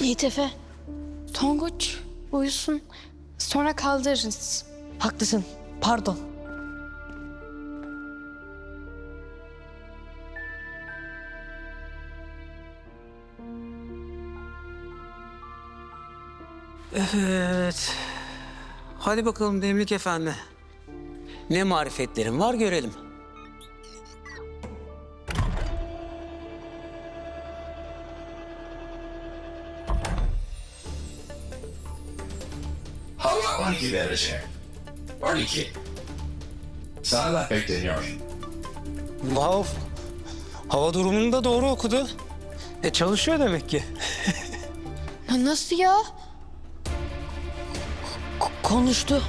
Yiğit Efe. Tonguç uyusun. Sonra kaldırırız. Haklısın. Pardon. Evet. Hadi bakalım Demlik Efendi. Ne marifetlerin var görelim. Hava 12 derece. 12. Sana da bekleniyor. Wow. Hava durumunu da doğru okudu. E çalışıyor demek ki. Ya nasıl ya? K- konuştu.